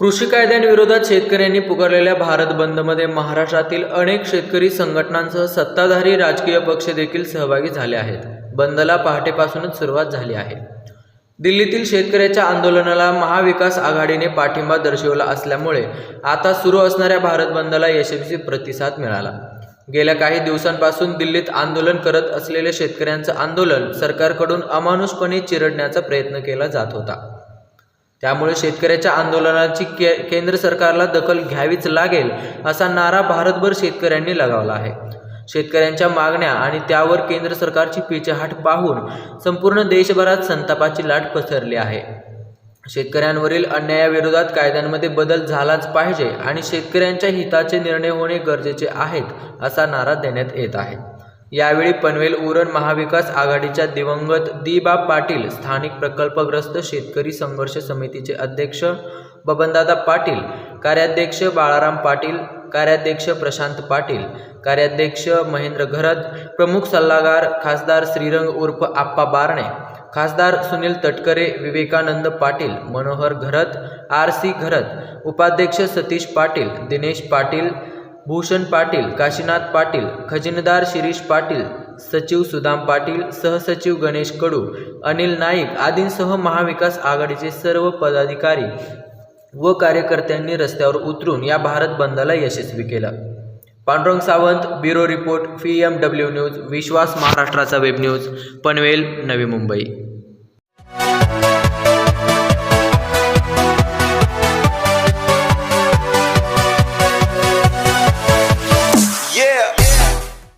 कृषी कायद्यांविरोधात शेतकऱ्यांनी पुकारलेल्या भारत बंदमध्ये महाराष्ट्रातील अनेक शेतकरी संघटनांसह सत्ताधारी राजकीय पक्ष देखील सहभागी झाले आहेत. बंदला पहाटेपासूनच सुरुवात झाली आहे. दिल्लीतील शेतकऱ्याच्या आंदोलनाला महाविकास आघाडीने पाठिंबा दर्शवला असल्यामुळे आता सुरू असणाऱ्या भारत बंदला यशस्वी प्रतिसाद मिळाला. गेल्या काही दिवसांपासून दिल्लीत आंदोलन करत असलेले शेतकऱ्यांचं आंदोलन सरकारकडून अमानुषपणे चिरडण्याचा प्रयत्न केला जात होता. त्यामुळे शेतकऱ्याच्या आंदोलनाची के केंद्र सरकारला दखल घ्यावीच लागेल असा नारा भारतभर शेतकऱ्यांनी लगावला आहे. शेतकऱ्यांच्या मागण्या आणि त्यावर केंद्र सरकारची पिछेहाट पाहून संपूर्ण देशभरात संतापाची लाट पसरली आहे. शेतकऱ्यांवरील अन्यायाविरोधात कायद्यांमध्ये बदल झालाच पाहिजे आणि शेतकऱ्यांच्या हिताचे निर्णय होणे गरजेचे आहेत असा नारा देण्यात येत आहे. यावेळी पनवेल उरण महाविकास आघाडीच्या दिवंगत दिबा पाटील स्थानिक प्रकल्पग्रस्त शेतकरी संघर्ष समितीचे अध्यक्ष बबनदादा पाटील कार्याध्यक्ष बाळाराम पाटील कार्याध्यक्ष प्रशांत पाटील कार्याध्यक्ष महेंद्र घरत प्रमुख सल्लागार खासदार श्रीरंग उर्फ आप्पा बारणे खासदार सुनील तटकरे विवेकानंद पाटील मनोहर घरत आर सी घरत उपाध्यक्ष सतीश पाटील दिनेश पाटील भूषण पाटील काशीनाथ पाटील खजिनदार शिरीष पाटील सचिव सुदाम पाटील सहसचिव गणेश कडू अनिल नाईक आदींसह महाविकास आघाडीचे सर्व पदाधिकारी व कार्यकर्त्यांनी रस्त्यावर उतरून या भारत बंदला यशस्वी केलं. Pandurang Sawant bureau report P M W news Vishwas महाराष्ट्राचा वेब न्यूज पनवेल नवी मुंबई.